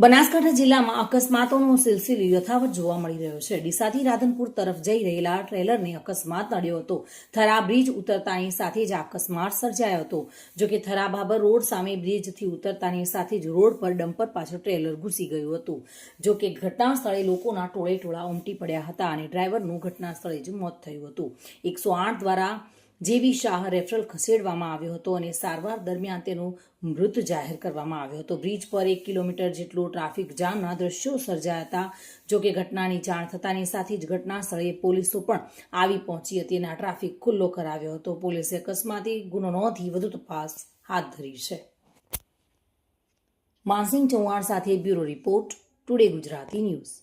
બનાસકાંઠા જિલ્લામાં અકસ્માતોનો સિલસિલો યથાવત જોવા મળી રહ્યો છે. ડીસાથી રાધનપુર તરફ જઈ રહેલા ટ્રેલરને અકસ્માત નડ્યો હતો. થરા બ્રિજ ઉતરતાની સાથે જ અકસ્માત સર્જાયો હતો. જો કે થરા બાબર રોડ સામે બ્રિજથી ઉતરતાની સાથે જ રોડ પર ડમ્પર પાછળ ટ્રેલર ઘૂસી ગયું હતું. જોકે ઘટના સ્થળે લોકોના ટોળે ટોળા ઉમટી પડ્યા હતા અને ડ્રાઈવરનું ઘટના સ્થળે જ મોત થયું હતું. એકસો આઠ દ્વારા જેવી શાહ રેફરલ ખસેડવામાં આવ્યો હતો અને સારવાર દરમિયાન તેનું મૃત જાહેર કરવામાં આવ્યો હતો. બ્રિજ પર એક કિલોમીટર જેટલું ટ્રાફિક જામના દ્રશ્યો સર્જાયા હતા. જોકે ઘટનાની જાણ થતાની સાથે જ ઘટના સ્થળે પોલીસો પણ આવી પહોંચી હતી અને ટ્રાફિક ખુલ્લો કરાવ્યો હતો. પોલીસે અકસ્માતી ગુનો નોંધી વધુ તપાસ હાથ ધરી છે. માનસિંહ ચૌહાણ સાથે bureau report, today Gujarati news.